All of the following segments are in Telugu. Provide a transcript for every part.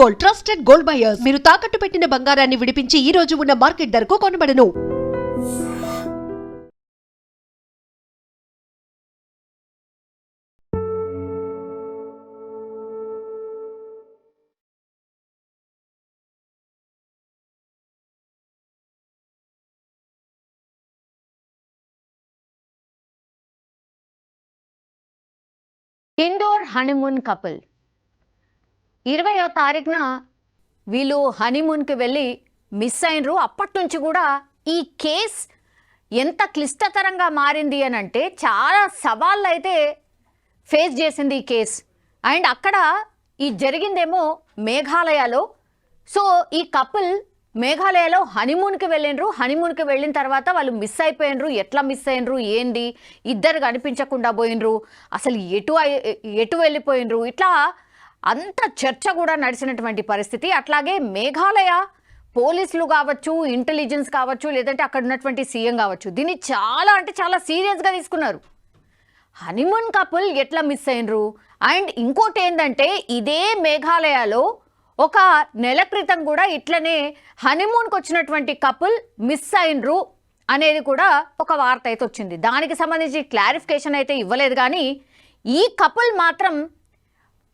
గోల్డ్ ట్రస్టెడ్ గోల్డ్ బయర్స్ మీరు తాకట్టు పెట్టిన బంగారాన్ని విడిపించి ఈ రోజు ఉన్న మార్కెట్ ధరకు కొనబడను. ఇండోర్ హనీమూన్ కపుల్ ఇరవయో తారీఖున వీళ్ళు హనీమూన్కి వెళ్ళి మిస్ అయినరు. అప్పటి నుంచి కూడా ఈ కేస్ ఎంత క్లిష్టతరంగా మారింది అని అంటే చాలా సవాళ్ళు అయితే ఫేస్ చేసింది ఈ కేస్. అండ్ అక్కడ ఈ జరిగిందేమో మేఘాలయలో. సో ఈ కపుల్ మేఘాలయలో హనీమూన్కి వెళ్ళినరు హనీమూన్కి వెళ్ళిన తర్వాత వాళ్ళు మిస్ అయిపోయినరు. ఎట్లా మిస్ అయినరు? ఏంది? ఇద్దరు కనిపించకుండా పోయినరు. అసలు ఎటు ఎటు వెళ్ళిపోయినరు? ఇట్లా అంత చర్చ కూడా నడిచినటువంటి పరిస్థితి. అట్లాగే మేఘాలయ పోలీసులు కావచ్చు ఇంటెలిజెన్స్ కావచ్చు లేదంటే అక్కడ ఉన్నటువంటి సీఎం కావచ్చు దీన్ని చాలా అంటే చాలా సీరియస్గా తీసుకున్నారు. హనీమూన్ కపుల్ ఎట్లా మిస్ అయినరు? అండ్ ఇంకోటి ఏంటంటే ఇదే మేఘాలయలో ఒక నెల క్రితం కూడా ఇట్లనే హనీమూన్కి వచ్చినటువంటి కపుల్ మిస్ అయినరు అనేది కూడా ఒక వార్త అయితే వచ్చింది. దానికి సంబంధించి క్లారిఫికేషన్ అయితే ఇవ్వలేదు కానీ ఈ కపుల్ మాత్రం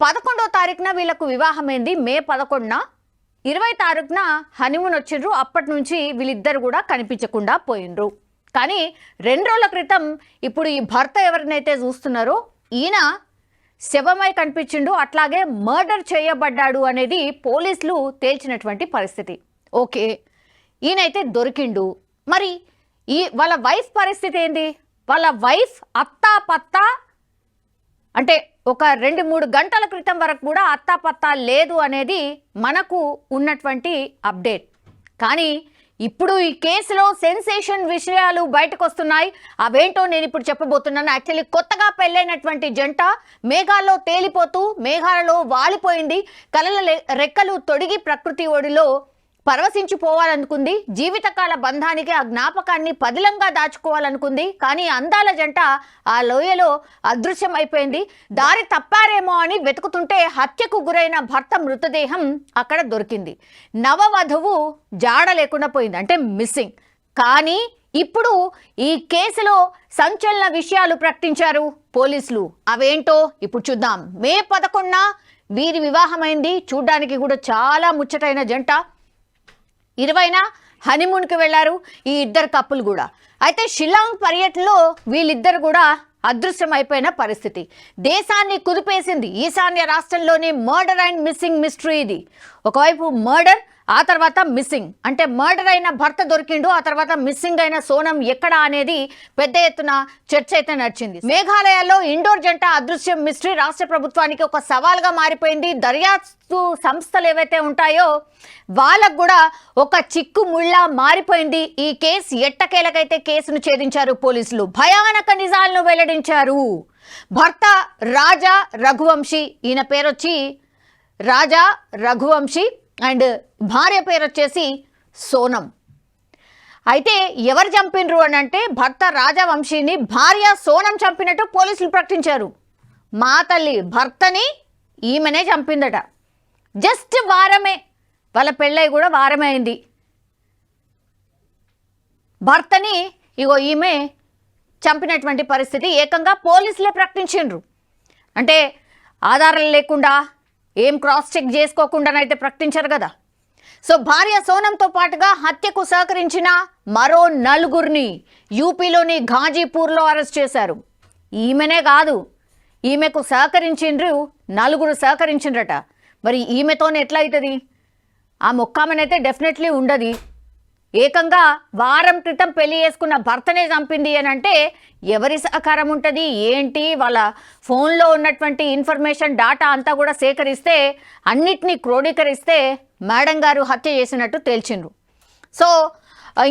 పదకొండో తారీఖున వీళ్ళకు వివాహమైంది. మే పదకొండున ఇరవై తారీఖున హనీమూన్ వచ్చిండ్రు. అప్పటి నుంచి వీళ్ళిద్దరు కూడా కనిపించకుండా పోయిండ్రు. కానీ రెండు రోజుల క్రితం ఇప్పుడు ఈ భర్త ఎవరినైతే చూస్తున్నారో ఈయన శవమై కనిపించిండు. అట్లాగే మర్డర్ చేయబడ్డాడు అనేది పోలీసులు తేల్చినటువంటి పరిస్థితి. ఓకే ఈయనైతే దొరికిండు. మరి ఈ వాళ్ళ వైఫ్ పరిస్థితి ఏంది? వాళ్ళ వైఫ్ అత్తా పత్తా అంటే ఒక రెండు మూడు గంటల క్రితం వరకు కూడా అత్తాపత్తా లేదు అనేది మనకు ఉన్నటువంటి అప్డేట్. కానీ ఇప్పుడు ఈ కేసులో సెన్సేషన్ విషయాలు బయటకు వస్తున్నాయి అవేంటో నేను ఇప్పుడు చెప్పబోతున్నాను. యాక్చువల్లీ కొత్తగా పెళ్ళైనటువంటి జంట మేఘాల్లో తేలిపోతూ మేఘాలలో వాలిపోయింది. కలల రెక్కలు తొడిగి ప్రకృతి ఒడిలో పరవశించిపోవాలనుకుంది. జీవితకాల బంధానికి ఆ జ్ఞాపకాన్ని పదిలంగా దాచుకోవాలనుకుంది. కానీ అందాల జంట ఆ లోయలో అదృశ్యం అయిపోయింది దారి తప్పారేమో అని వెతుకుతుంటే హత్యకు గురైన భర్త మృతదేహం అక్కడ దొరికింది. నవవధువు జాడ లేకుండా పోయింది. అంటే మిస్సింగ్ కానీ ఇప్పుడు ఈ కేసులో సంచలన విషయాలు ప్రకటించారు పోలీసులు. అవేంటో ఇప్పుడు చూద్దాం. మే పదకొండున వీరి వివాహమైంది. చూడ్డానికి కూడా చాలా ముచ్చటైన జంట. ఇరవైన హనీమూన్కి వెళ్ళారు ఈ ఇద్దరు కప్పులు కూడా. అయితే షిల్లాంగ్ పర్యటనలో వీళ్ళిద్దరు కూడా అదృశ్యమైపోయిన పరిస్థితి. దేశాన్ని కుదిపేసింది ఈశాన్య రాష్ట్రంలోని మర్డర్ అండ్ మిస్సింగ్ మిస్టరీ ఇది. ఒకవైపు మర్డర్ ఆ తర్వాత మిస్సింగ్. అంటే మర్డర్ అయిన భర్త దొరికిండు ఆ తర్వాత మిస్సింగ్ అయిన సోనం ఎక్కడ అనేది పెద్ద ఎత్తున చర్చ అయితే నడిచింది. మేఘాలయాల్లో ఇండోర్ జంట అదృశ్యం మిస్టరీ రాష్ట్ర ప్రభుత్వానికి ఒక సవాల్గా మారిపోయింది. దర్యాప్తు సంస్థలు ఏవైతే ఉంటాయో వాళ్ళకు కూడా ఒక చిక్కు ముళ్ళ మారిపోయింది. ఈ కేసు ఎట్టకేలకైతే కేసును ఛేదించారు పోలీసులు? భయానక నిజాలను వెల్లడించారు. భర్త రాజా రఘువంశీ ఈయన పేరొచ్చి రాజా రఘువంశీ అండ్ భార్య పేరు వచ్చేసి సోనం. అయితే ఎవరు చంపినరు అని అంటే భర్త రాజవంశీని భార్య సోనం చంపినట్టు పోలీసులు ప్రకటించారు. మా తల్లి భర్తని ఈమెనే చంపిందట. జస్ట్ వారమే వాళ్ళ పెళ్ళై కూడా వారమే అయింది. భర్తని ఇగో ఈమె చంపినటువంటి పరిస్థితి ఏకంగా పోలీసులే ప్రకటించిండ్రు. అంటే ఆధారాలు లేకుండా ఏం క్రాస్ చెక్ చేసుకోకుండానైతే ప్రకటించారు కదా. సో భార్య సోనంతో పాటుగా హత్యకు సహకరించిన మరో నలుగురిని యూపీలోని ఘాజీపూర్లో అరెస్ట్ చేశారు. ఈమెనే కాదు ఈమెకు సహకరించిండ్రు నలుగురు సహకరించిండ్రట. మరి ఈమెతోనే ఎట్లా అవుతుంది ఆ మొక్కామనైతే డెఫినెట్లీ ఉండదు. ఏకంగా వారం క్రితం పెళ్ళి చేసుకున్న భర్తనే చంపింది అని అంటే ఎవరి సహకారం ఉంటుంది? ఏంటి? వాళ్ళ ఫోన్లో ఉన్నటువంటి ఇన్ఫర్మేషన్ డాటా అంతా కూడా సేకరిస్తే అన్నిటినీ క్రోడీకరిస్తే మేడం గారు హత్య చేసినట్టు తేల్చిండ్రు. సో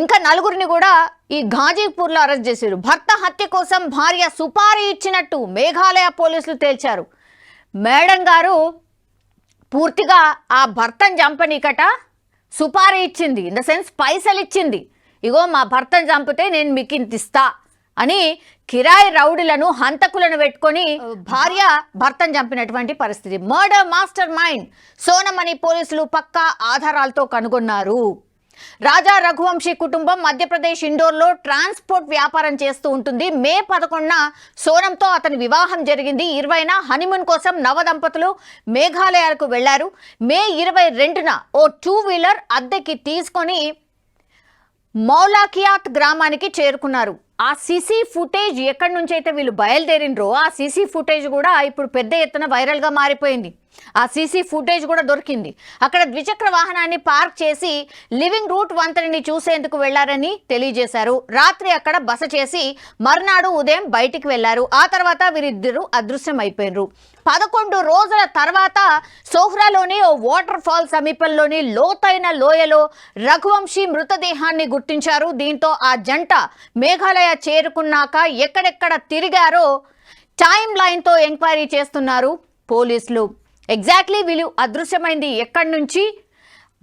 ఇంకా నలుగురిని కూడా ఈ ఘాజీపూర్లో అరెస్ట్ చేశారు భర్త హత్య కోసం భార్య సుపారీ ఇచ్చినట్టు మేఘాలయ పోలీసులు తేల్చారు. మేడం గారు పూర్తిగా ఆ భర్తను చంపనీకట సుపారీ ఇచ్చింది. ఇన్ ద సెన్స్ పైసలు ఇచ్చింది. ఇగో మా భర్తను చంపితే నేను మీకు ఇంత ఇస్తా అని కిరాయి రౌడీలను హంతకులను పెట్టుకొని భార్య భర్తను చంపినటువంటి పరిస్థితి. మర్డర్ మాస్టర్ మైండ్ సోనమని పోలీసులు పక్కా ఆధారాలతో కనుగొన్నారు. రాజా రఘువంశీ కుటుంబం మధ్యప్రదేశ్ ఇండోర్లో ట్రాన్స్పోర్ట్ వ్యాపారం చేస్తూ ఉంటుంది. మే పదకొండున సోనంతో అతని వివాహం జరిగింది. ఇరవైన హనీమూన్ కోసం నవ దంపతులు మేఘాలయాలకు వెళ్ళారు. మే ఇరవై రెండున ఓ టూ వీలర్ అద్దెకి తీసుకొని మౌలాకియాత్ గ్రామానికి చేరుకున్నారు. ఆ సీసీ ఫుటేజ్ ఎక్కడి నుంచి అయితే వీళ్ళు బయలుదేరినరో ఆ సీసీ ఫుటేజ్ కూడా ఇప్పుడు పెద్ద ఎత్తున వైరల్గా మారిపోయింది. ఆ సీసీ ఫుటేజ్ కూడా దొరికింది. అక్కడ ద్విచక్ర వాహనాన్ని పార్క్ చేసి లివింగ్ రూట్ వంతరిని చూసేందుకు వెళ్ళారని తెలియజేశారు. రాత్రి అక్కడ బస చేసి మర్నాడు ఉదయం బయటికి వెళ్ళారు. ఆ తర్వాత వీరిద్దరూ అదృశ్యం అయిపోయినరు పదకొండు రోజుల తర్వాత సోహ్రాలోని ఓ వాటర్ ఫాల్ సమీపంలోని లోతైన లోయలో రఘువంశీ మృతదేహాన్ని గుర్తించారు. దీంతో ఆ జంట మేఘాలయ చేరుకున్నాక ఎక్కడెక్కడ తిరిగారో టైం లైన్తో ఎంక్వైరీ చేస్తున్నారు పోలీసులు. ఎగ్జాక్ట్లీ వీళ్ళు అదృశ్యమైంది. ఎక్కడి నుంచి?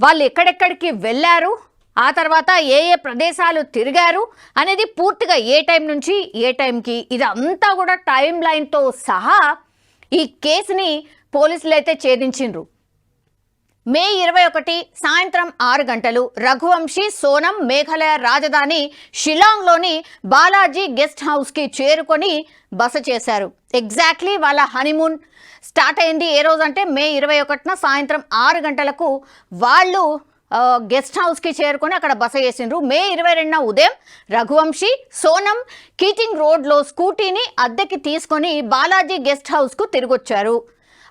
వాళ్ళు ఎక్కడెక్కడికి వెళ్ళారు? ఆ తర్వాత ఏ ఏ ప్రదేశాలు తిరిగారు? అనేది పూర్తిగా ఏ టైం నుంచి? ఏ టైంకి? ఇదంతా కూడా టైం లైన్తో సహా ఈ కేసుని పోలీసులు అయితే ఛేదించిండ్రు. మే ఇరవై ఒకటి సాయంత్రం ఆరు గంటలు రఘువంశీ సోనం మేఘాలయ రాజధాని షిలాంగ్లోని బాలాజీ గెస్ట్ హౌస్కి చేరుకొని బస చేశారు. ఎగ్జాక్ట్లీ వాళ్ళ హనీమూన్ స్టార్ట్ అయింది ఏ రోజు అంటే మే ఇరవై ఒకటిన సాయంత్రం ఆరు గంటలకు వాళ్ళు గెస్ట్ హౌస్కి చేరుకొని అక్కడ బస చేసిండ్రు. మే ఇరవై రెండున ఉదయం రఘువంశీ సోనం కీటింగ్ రోడ్లో స్కూటీని అద్దెకి తీసుకొని బాలాజీ గెస్ట్ హౌస్కు తిరిగొచ్చారు.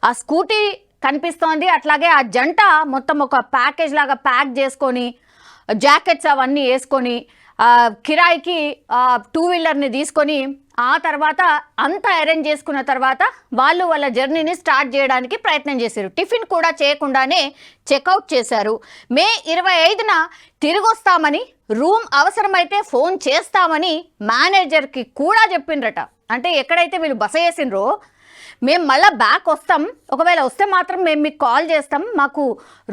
ఆ స్కూటీ కనిపిస్తోంది. అట్లాగే ఆ జంట మొత్తం ఒక ప్యాకేజ్ లాగా ప్యాక్ చేసుకొని జాకెట్స్ అవన్నీ వేసుకొని కిరాయికి టూ వీలర్ని తీసుకొని ఆ తర్వాత అంతా అరేంజ్ చేసుకున్న తర్వాత వాళ్ళు వాళ్ళ జర్నీని స్టార్ట్ చేయడానికి ప్రయత్నం చేశారు. టిఫిన్ కూడా చేయకుండానే చెక్అవుట్ చేశారు. మే ఇరవై ఐదున తిరిగి వస్తామని రూమ్ అవసరమైతే ఫోన్ చేస్తామని మేనేజర్కి కూడా చెప్పిండ్రట. అంటే ఎక్కడైతే వీళ్ళు బస చేసిండ్రో మేము మళ్ళీ బ్యాక్ వస్తాం. ఒకవేళ వస్తే మాత్రం మేము మీకు కాల్ చేస్తాం. మాకు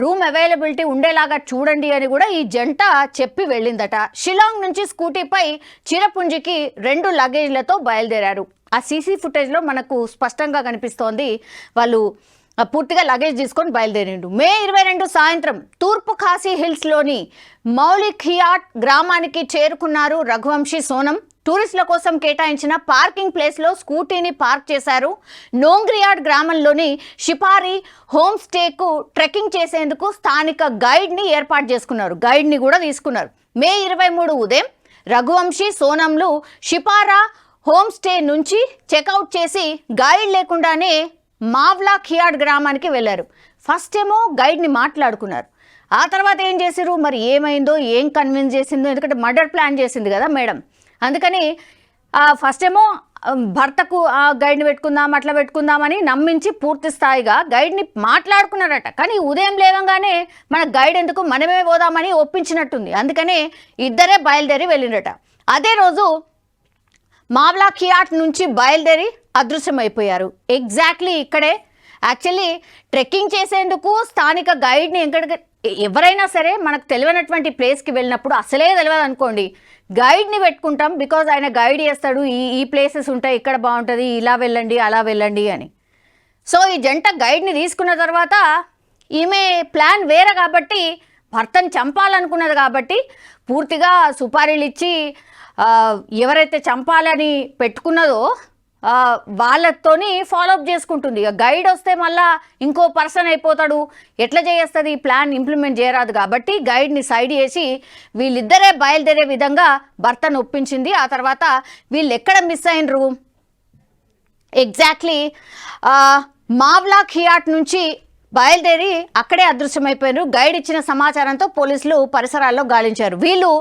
రూమ్ అవైలబిలిటీ ఉండేలాగా చూడండి అని కూడా ఈ జంట చెప్పి వెళ్ళిందట. షిలాంగ్ నుంచి స్కూటీపై చిరపుంజికి రెండు లగేజ్లతో బయలుదేరారు. ఆ సీసీ ఫుటేజ్లో మనకు స్పష్టంగా కనిపిస్తోంది వాళ్ళు పూర్తిగా లగేజ్ తీసుకొని బయలుదేరిండు మే ఇరవై రెండు సాయంత్రం తూర్పు ఖాసీ హిల్స్లోని మౌలిఖియాట్ గ్రామానికి చేరుకున్నారు రఘువంశీ సోనం. టూరిస్టుల కోసం కేటాయించిన పార్కింగ్ ప్లేస్లో స్కూటీని పార్క్ చేశారు. నోంగ్రియాడ్ గ్రామంలోని షిపారి హోమ్ స్టేకు ట్రెక్కింగ్ చేసేందుకు స్థానిక గైడ్ని ఏర్పాటు చేసుకున్నారు. గైడ్ని కూడా తీసుకున్నారు. మే ఇరవై మూడు ఉదయం రఘువంశీ సోనంలు షిపారా హోమ్ స్టే నుంచి చెక్అవుట్ చేసి గైడ్ లేకుండానే మావ్లా ఖియాడ్ గ్రామానికి వెళ్ళారు. ఫస్ట్ ఏమో గైడ్ని మాట్లాడుకున్నారు. ఆ తర్వాత ఏం చేశారు మరి ఏమైందో ఏం కన్విన్స్ చేసిందో? ఎందుకంటే మర్డర్ ప్లాన్ చేసింది కదా మేడం. అందుకని ఫస్ట్ ఏమో భర్తకు ఆ గైడ్ని పెట్టుకుందాం అట్లా పెట్టుకుందామని నమ్మించి పూర్తి స్థాయిగా గైడ్ని మాట్లాడుకున్నారట. కానీ ఉదయం లేవగానే మన గైడ్ ఎందుకు మనమే పోదామని ఒప్పించినట్టుంది. అందుకనే ఇద్దరే బయలుదేరి వెళ్ళిండట అదే రోజు మావ్లా కియాట్ నుంచి బయలుదేరి అదృశ్యమైపోయారు. ఎగ్జాక్ట్లీ ఇక్కడే. యాక్చువల్లీ ట్రెక్కింగ్ చేసేందుకు స్థానిక గైడ్ని ఎక్కడికి ఎవరైనా సరే మనకు తెలియనటువంటి ప్లేస్కి వెళ్ళినప్పుడు అసలే తెలియదు అనుకోండి గైడ్ని పెట్టుకుంటాం బికాజ్ ఆయన గైడ్ చేస్తాడు ఈ ఈ ప్లేసెస్ ఉంటాయి ఇక్కడ బాగుంటుంది ఇలా వెళ్ళండి అలా వెళ్ళండి అని. సో ఈ జంట గైడ్ని తీసుకున్న తర్వాత ఈమె ప్లాన్ వేరే కాబట్టి భర్తను చంపాలనుకున్నది కాబట్టి పూర్తిగా సుపారీలు ఇచ్చి ఎవరైతే చంపాలని పెట్టుకున్నదో వాళ్ళతోని ఫాలోఅప్ చేసుకుంటుంది. ఇక గైడ్ వస్తే మళ్ళా ఇంకో పర్సన్ అయిపోతాడు. ఎట్లా చేస్తుంది ఈ ప్లాన్ ఇంప్లిమెంట్ చేయరాదు కాబట్టి గైడ్ని సైడ్ చేసి వీళ్ళిద్దరే బయలుదేరే విధంగా భర్తను ఒప్పించింది. ఆ తర్వాత వీళ్ళు ఎక్కడ మిస్ అయినరు? ఎగ్జాక్ట్లీ మావ్లా ఖియాట్ నుంచి బయలుదేరి అక్కడే అదృశ్యమైపోయారు గైడ్ ఇచ్చిన సమాచారంతో పోలీసులు పరిసరాల్లో గాలించారు. వీళ్ళు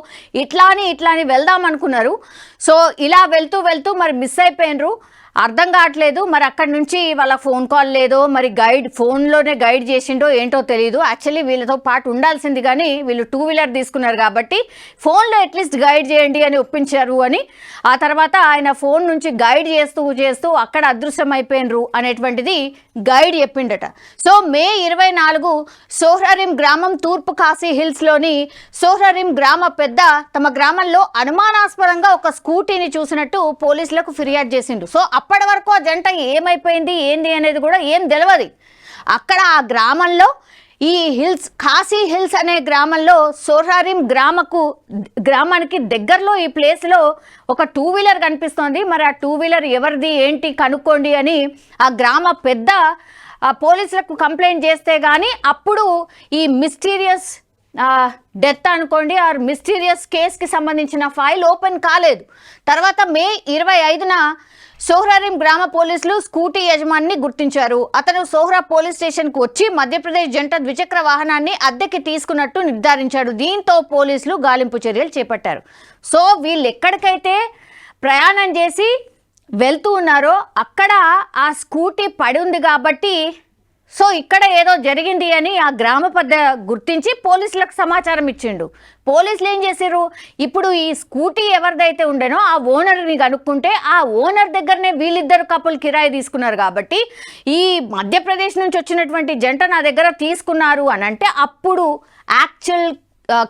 ఇట్లా అని ఇట్లా అని వెళ్దాం అనుకున్నారు సో ఇలా వెళ్తూ వెళ్తూ మరి మిస్ అయిపోయినరు. అర్థం కావట్లేదు. మరి అక్కడి నుంచి వాళ్ళ ఫోన్ కాల్ లేదో మరి గైడ్ ఫోన్లోనే గైడ్ చేసిండో ఏంటో తెలియదు యాక్చువల్లీ వీళ్ళతో పాటు ఉండాల్సింది కానీ వీళ్ళు టూ వీలర్ తీసుకున్నారు కాబట్టి ఫోన్లో అట్లీస్ట్ గైడ్ చేయండి అని ఒప్పించారు అని. ఆ తర్వాత ఆయన ఫోన్ నుంచి గైడ్ చేస్తూ చేస్తూ అక్కడ అదృశ్యమైపోయినరు అనేటువంటిది గైడ్ చెప్పిండట. సో మే ఇరవై నాలుగు సోహ్రారిం గ్రామం తూర్పు కాశీ హిల్స్లోని సోహ్రారిం గ్రామ పెద్ద తమ గ్రామంలో అనుమానాస్పదంగా ఒక స్కూటీని చూసినట్టు పోలీసులకు ఫిర్యాదు చేసిండు. సో అప్పటి వరకు ఆ జంట ఏమైపోయింది ఏంది అనేది కూడా ఏం తెలియదు అక్కడ ఆ గ్రామంలో ఈ హిల్స్ కాశీ హిల్స్ అనే గ్రామంలో సోహారిం గ్రామకు గ్రామానికి దగ్గరలో ఈ ప్లేస్లో ఒక టూ వీలర్ కనిపిస్తోంది. మరి ఆ టూ వీలర్ ఎవరిది ఏంటి కనుక్కోండి అని ఆ గ్రామ పెద్ద ఆ పోలీసులకు కంప్లైంట్ చేస్తే కానీ అప్పుడు ఈ మిస్టీరియస్ డెత్ అనుకోండి ఆర్ మిస్టీరియస్ కేస్కి సంబంధించిన ఫైల్ ఓపెన్ కాలేదు. తర్వాత మే ఇరవై ఐదున సోహ్రారిం గ్రామ పోలీసులు స్కూటీ యజమానిని గుర్తించారు. అతను సోహ్రా పోలీస్ స్టేషన్కు వచ్చి మధ్యప్రదేశ్ జంట ద్విచక్ర వాహనాన్ని అద్దెకి తీసుకున్నట్టు నిర్ధారించాడు. దీంతో పోలీసులు గాలింపు చర్యలు చేపట్టారు. సో వీళ్ళు ఎక్కడికైతే ప్రయాణం చేసి వెళ్తూ ఉన్నారో అక్కడ ఆ స్కూటీ పడి ఉంది కాబట్టి సో ఇక్కడ ఏదో జరిగింది అని ఆ గ్రామ పెద్ద గుర్తించి పోలీసులకు సమాచారం ఇచ్చిండు. పోలీసులు ఏం చేశారు ఇప్పుడు ఈ స్కూటీ ఎవరిదైతే ఉండేనో ఆ ఓనర్ని కనుక్కుంటే ఆ ఓనర్ దగ్గరనే వీళ్ళిద్దరు కపుల్ కిరాయి తీసుకున్నారు కాబట్టి ఈ మధ్యప్రదేశ్ నుంచి వచ్చినటువంటి జంట నా దగ్గర తీసుకున్నారు అని అంటే అప్పుడు యాక్చువల్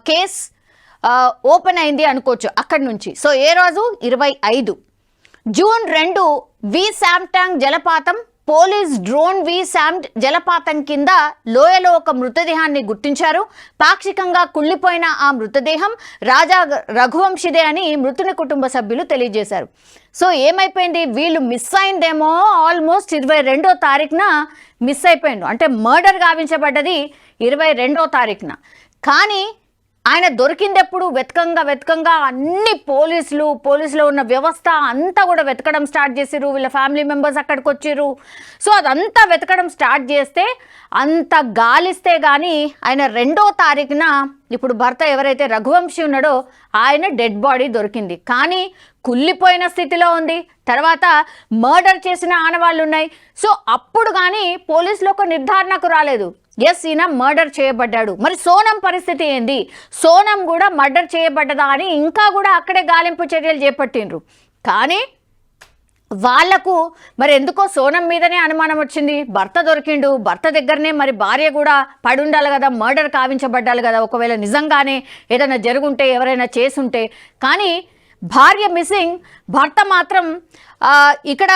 కేస్ ఓపెన్ అయింది అనుకోవచ్చు అక్కడి నుంచి. సో ఏ రోజు? ఇరవై ఐదు. జూన్ రెండు వి శామ్టాంగ్ జలపాతం పోలీస్ డ్రోన్ వి శామ్డ్ జలపాతం కింద లోయలో ఒక మృతదేహాన్ని గుర్తించారు. పాక్షికంగా కుళ్ళిపోయిన ఆ మృతదేహం రాజా రఘువంశిదే అని మృతుని కుటుంబ సభ్యులు తెలియజేశారు. సో ఏమైపోయింది? వీళ్ళు మిస్ అయిందేమో? ఆల్మోస్ట్ ఇరవై రెండో తారీఖున మిస్ అయిపోయిండు అంటే మర్డర్ గావించబడ్డది ఇరవై రెండో తారీఖున. కానీ ఆయన దొరికిందెప్పుడు వెతకంగా వెతకంగా అన్ని పోలీసులు పోలీసులో ఉన్న వ్యవస్థ అంతా కూడా వెతకడం స్టార్ట్ చేసిర్రు. వీళ్ళ ఫ్యామిలీ మెంబర్స్ అక్కడికి వచ్చిర్రు. సో అదంతా వెతకడం స్టార్ట్ చేస్తే అంత గాలిస్తే కానీ ఆయన రెండో తారీఖున ఇప్పుడు భర్త ఎవరైతే రఘువంశీ ఉన్నాడో ఆయన డెడ్ బాడీ దొరికింది. కానీ కుళ్ళిపోయిన స్థితిలో ఉంది. తర్వాత మర్డర్ చేసిన ఆనవాళ్ళు ఉన్నాయి సో అప్పుడు కానీ పోలీసులు ఒక నిర్ధారణకు రాలేదు. ఎస్ ఈయన మర్డర్ చేయబడ్డాడు. మరి సోనం పరిస్థితి ఏంది? సోనం కూడా మర్డర్ చేయబడ్డదా అని ఇంకా కూడా అక్కడే గాలింపు చర్యలు చేపట్టిండ్రు. కానీ వాళ్ళకు మరి ఎందుకో సోనం మీదనే అనుమానం వచ్చింది. భర్త దొరికిండు. భర్త దగ్గరనే మరి భార్య కూడా పడి ఉండాలి కదా మర్డర్ కావించబడ్డాలి కదా. ఒకవేళ నిజంగానే ఏదైనా జరుగుంటే ఎవరైనా చేసుంటే. కానీ భార్య మిస్సింగ్ భర్త మాత్రం ఇక్కడ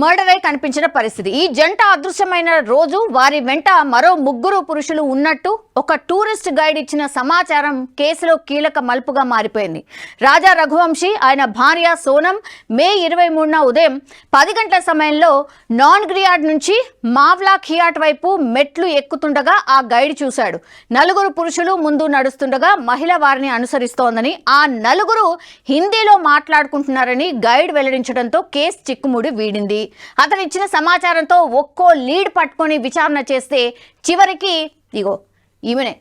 మర్డరే కనిపించిన పరిస్థితి. ఈ జంట అదృశ్యమైన రోజు వారి వెంట మరో ముగ్గురు పురుషులు ఉన్నట్టు ఒక టూరిస్ట్ గైడ్ ఇచ్చిన సమాచారం కేసులో కీలక మలుపుగా మారిపోయింది. రాజా రఘువంశీ ఆయన భార్య సోనం మే ఇరవై మూడున ఉదయం పది గంటల సమయంలో నాన్ గ్రియాడ్ నుంచి మావ్లా ఖియాట్ వైపు మెట్లు ఎక్కుతుండగా ఆ గైడ్ చూశాడు. నలుగురు పురుషులు ముందు నడుస్తుండగా మహిళ వారిని అనుసరిస్తోందని ఆ నలుగురు హిందీలో మాట్లాడుకుంటున్నారని గైడ్ వెల్లడించడంతో కేసు చిక్కుముడి వీడింది. అతనిచ్చిన సమాచారంతో ఒక్కో లీడ్ పట్టుకొని విచారణ చేస్తే చివరికి ఇగో ఈమెనే.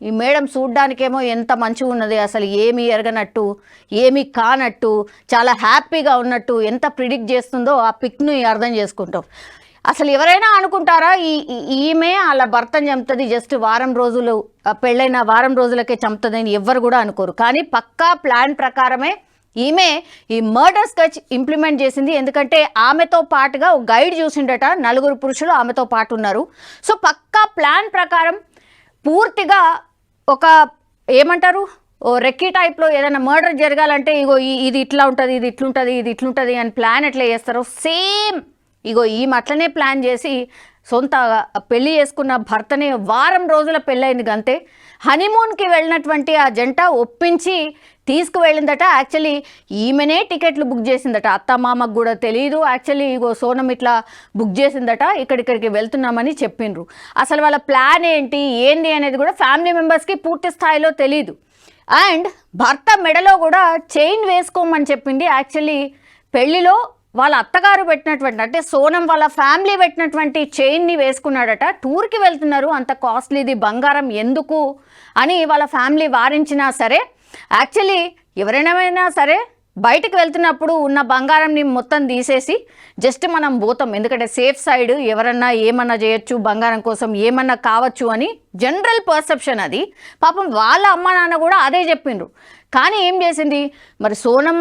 ఈ మేడం చూడ్డానికేమో ఎంత మంచిగా ఉన్నది అసలు ఏమి ఎరగనట్టు ఏమి కానట్టు చాలా హ్యాపీగా ఉన్నట్టు ఎంత ప్రిడిక్ట్ చేస్తుందో ఆ పిక్ను అర్థం చేసుకుంటాం. అసలు ఎవరైనా అనుకుంటారా ఈ ఈమె వాళ్ళ భర్తను చంపుతుంది జస్ట్ వారం రోజులు పెళ్ళైన వారం రోజులకే చంపుతుందని ఎవ్వరు కూడా అనుకోరు. కానీ పక్కా ప్లాన్ ప్రకారమే ఈమె ఈ మర్డర్ స్కెచ్ ఇంప్లిమెంట్ చేసింది. ఎందుకంటే ఆమెతో పాటుగా ఒక గైడ్ చూసిండట నలుగురు పురుషులు ఆమెతో పాటు ఉన్నారు. సో పక్కా ప్లాన్ ప్రకారం పూర్తిగా ఒక ఏమంటారు? ఓ రెక్కీ టైప్లో ఏదైనా మర్డర్ జరగాలంటే ఇగో ఈ- ఇది ఇట్లా ఉంటుంది ఇది ఇట్లుంటుంది ఇది ఇట్లుంటుంది అని ప్లాన్ ఎట్లా చేస్తారో సేమ్ ఇగో ఈ అట్లనే ప్లాన్ చేసి సొంత పెళ్ళి చేసుకున్న భర్తని వారం రోజుల పెళ్ళైంది అంతే హనీమూన్కి వెళ్ళినటువంటి ఆ జంట ఒప్పించి తీసుకువెళ్ళిందట. యాక్చువల్లీ ఈమెనే టికెట్లు బుక్ చేసిందట. అత్త మామకు కూడా తెలియదు యాక్చువల్లీ ఇగో సోనం ఇట్లా బుక్ చేసిందట. ఇక్కడిక్కడికి వెళ్తున్నామని చెప్పిండ్రు. అసలు వాళ్ళ ప్లాన్ ఏంటి? ఏంది అనేది కూడా ఫ్యామిలీ మెంబర్స్కి పూర్తి స్థాయిలో తెలియదు అండ్ భర్త మెడలో కూడా చైన్ వేసుకోమని చెప్పింది. యాక్చువల్లీ పెళ్ళిలో వాళ్ళ అత్తగారు పెట్టినటువంటి అంటే సోనం వాళ్ళ ఫ్యామిలీ పెట్టినటువంటి చైన్ని వేసుకున్నాడట. టూర్కి వెళ్తున్నారు. అంత కాస్ట్లీది బంగారం ఎందుకు అని వాళ్ళ ఫ్యామిలీ వారించినా సరే యాక్చువల్లీ ఎవరైనా సరే బయటకు వెళ్తున్నప్పుడు ఉన్న బంగారంని మొత్తం తీసేసి జస్ట్ మనం పోతాం. ఎందుకంటే సేఫ్ సైడ్ ఎవరన్నా ఏమన్నా చేయొచ్చు బంగారం కోసం ఏమన్నా కావచ్చు అని జనరల్ పర్సెప్షన్ అది. పాపం వాళ్ళ అమ్మ నాన్న కూడా అదే చెప్పిండ్రు. కానీ ఏం చేసింది? మరి సోనం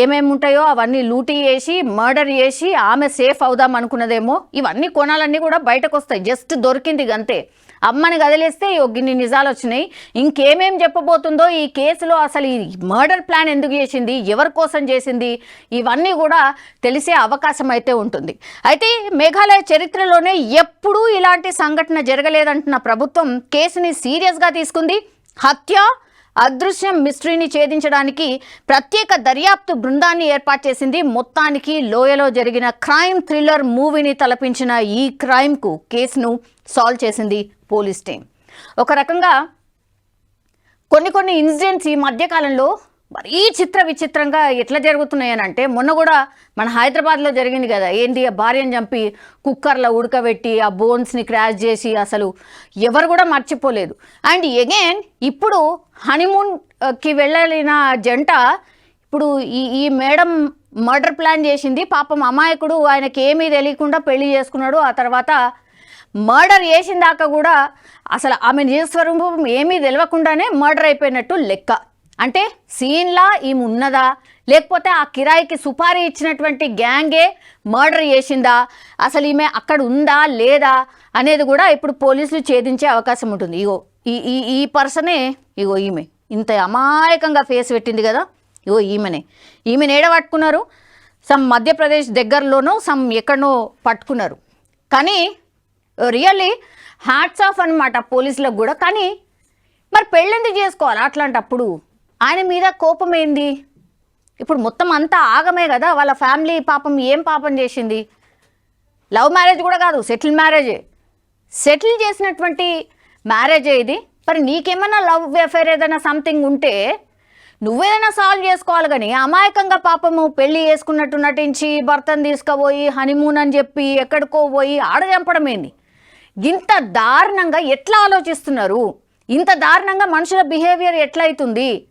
ఏమేమి ఉంటాయో అవన్నీ లూటీ చేసి మర్డర్ చేసి ఆమె సేఫ్ అవుదాం అనుకున్నదేమో? ఇవన్నీ కొనాలన్నీ కూడా బయటకు వస్తాయి జస్ట్ దొరికింది అంతే అమ్మని కదిలేస్తే గిన్ని నిజాలు వచ్చినాయి ఇంకేమేం చెప్పబోతుందో ఈ కేసులో అసలు ఈ మర్డర్ ప్లాన్ ఎందుకు చేసింది? ఎవరి కోసం చేసింది? ఇవన్నీ కూడా తెలిసే అవకాశం అయితే ఉంటుంది. అయితే మేఘాలయ చరిత్రలోనే ఎప్పుడూ ఇలాంటి సంఘటన జరగలేదంటున్న ప్రభుత్వం కేసుని సీరియస్గా తీసుకుంది. హత్య అదృశ్యం మిస్టరీని ఛేదించడానికి ప్రత్యేక దర్యాప్తు బృందాన్ని ఏర్పాటు చేసింది. మొత్తానికి లోయలో జరిగిన క్రైమ్ థ్రిల్లర్ మూవీని తలపించిన ఈ క్రైమ్కు కేసును సాల్వ్ చేసింది పోలీస్ టీం. ఒక రకంగా కొన్ని కొన్ని ఇన్సిడెంట్స్ ఈ మధ్యకాలంలో మరీ చిత్ర విచిత్రంగా ఎట్లా జరుగుతున్నాయని అంటే మొన్న కూడా మన హైదరాబాద్లో జరిగింది కదా ఏంటి ఆ భార్యను చంపి కుక్కర్లో ఉడకబెట్టి ఆ బోన్స్ని క్రాష్ చేసి అసలు ఎవరు కూడా మర్చిపోలేదు. అండ్ ఎగైన్ ఇప్పుడు హనీమూన్కి వెళ్ళిన జంట ఇప్పుడు ఈ ఈ మేడం మర్డర్ ప్లాన్ చేసింది. పాపం అమాయకుడు ఆయనకి ఏమీ తెలియకుండా పెళ్ళి చేసుకున్నాడు. ఆ తర్వాత మర్డర్ చేసిన దాకా కూడా అసలు ఆమె నిజస్వరూపం ఏమీ తెలియకుండానే మర్డర్ అయిపోయినట్టు లెక్క. అంటే సీన్లా ఈమె ఉన్నదా లేకపోతే ఆ కిరాయికి సుపారీ ఇచ్చినటువంటి గ్యాంగే మర్డర్ చేసిందా? అసలు ఈమె అక్కడ ఉందా లేదా? అనేది కూడా ఇప్పుడు పోలీసులు ఛేదించే అవకాశం ఉంటుంది. ఇగో ఈ ఈ ఈ పర్సనే ఇగో ఈమె. ఇంత అమాయకంగా ఫేస్ పెట్టింది కదా ఇగో ఈమెనే. ఈమెను ఏడ పట్టుకున్నారు సమ్ మధ్యప్రదేశ్ దగ్గరలోనో సమ్ ఎక్కడనో పట్టుకున్నారు. కానీ రియల్లీ హ్యాట్స్ ఆఫ్ అనమాట పోలీసులకు కూడా. కానీ మరి పెళ్ళెందుకు చేసుకోవాలి అట్లాంటప్పుడు? ఆయన మీద కోపం ఏంది? ఇప్పుడు మొత్తం అంతా ఆగమే కదా వాళ్ళ ఫ్యామిలీ పాపం ఏం పాపం చేసింది? లవ్ మ్యారేజ్ కూడా కాదు సెటిల్ మ్యారేజే. సెటిల్ చేసినటువంటి మ్యారేజే ఇది. మరి నీకేమైనా లవ్ అఫేర్ ఏదైనా సంథింగ్ ఉంటే నువ్వేదైనా సాల్వ్ చేసుకోవాలి కానీ అమాయకంగా పాపము పెళ్ళి చేసుకున్నట్టు నటించి భర్తను తీసుకుపోయి హనీమూన్ అని చెప్పి ఎక్కడికో పోయి ఆడ చంపడం ఏంది? ఇంత దారుణంగా ఎట్లా ఆలోచిస్తున్నారు? ఇంత దారుణంగా మనుషుల బిహేవియర్ ఎట్లయితుంది? అవుతుంది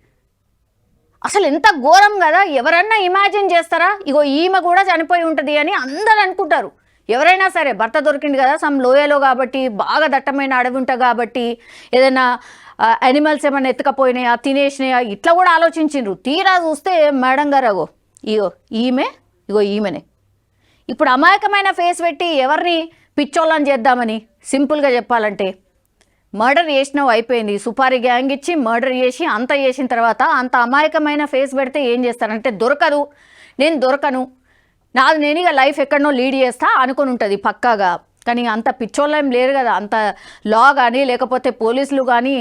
అసలు ఎంత ఘోరం కదా ఎవరన్నా ఇమాజిన్ చేస్తారా? ఇగో ఈమె కూడా చనిపోయి ఉంటుంది అని అందరు అనుకుంటారు. ఎవరైనా సరే భర్త దొరికింది కదా సమ్ లోయలో కాబట్టి బాగా దట్టమైన అడవి ఉంటా కాబట్టి ఏదైనా యానిమల్స్ ఏమైనా ఎత్తుకపోయినాయా తినేసినాయా ఇట్లా కూడా ఆలోచించిండ్రు. తీరా చూస్తే మేడం గారు అగో ఇగో ఈమె ఇగో ఈమెనే. ఇప్పుడు అమాయకమైన ఫేస్ పెట్టి ఎవరిని పిచ్చోళ్ళని చేద్దామని సింపుల్గా చెప్పాలంటే మర్డర్ చేసినావు అయిపోయింది. సుపారీ గ్యాంగ్ ఇచ్చి మర్డర్ చేసి అంత చేసిన తర్వాత అంత అమాయకమైన ఫేస్ పెడితే ఏం చేస్తారంటే దొరకదు. నేను దొరకను. నాది నేను ఇక లైఫ్ ఎక్కడనో లీడ్ చేస్తా అనుకుని ఉంటుంది పక్కాగా. కానీ అంత పిచ్చోళ్ళం ఏం లేరు కదా. అంత లా కానీ లేకపోతే పోలీసులు కానీ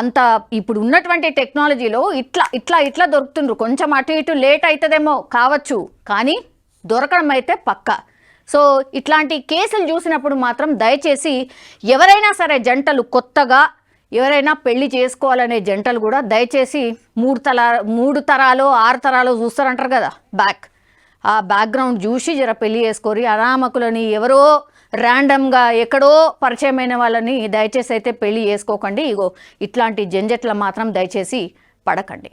అంత ఇప్పుడు ఉన్నటువంటి టెక్నాలజీలో ఇట్లా ఇట్లా ఇట్లా దొరుకుతుండ్రు. కొంచెం అటు ఇటు లేట్ అవుతుందేమో కావచ్చు. కానీ దొరకడం అయితే పక్కా. సో ఇట్లాంటి కేసులు చూసినప్పుడు మాత్రం దయచేసి ఎవరైనా సరే జంటలు కొత్తగా ఎవరైనా పెళ్ళి చేసుకోవాలనే జంటలు కూడా దయచేసి మూడు తల మూడు తరాలు ఆరు తరాలు చూస్తారంటారు కదా బ్యాక్. ఆ బ్యాక్గ్రౌండ్ చూసి జర పెళ్ళి చేసుకోరి. అనామకులని ఎవరో ర్యాండమ్గా ఎక్కడో పరిచయమైన వాళ్ళని దయచేసి అయితే పెళ్ళి చేసుకోకండి. ఇగో ఇట్లాంటి జంజట్ల మాత్రం దయచేసి పడకండి.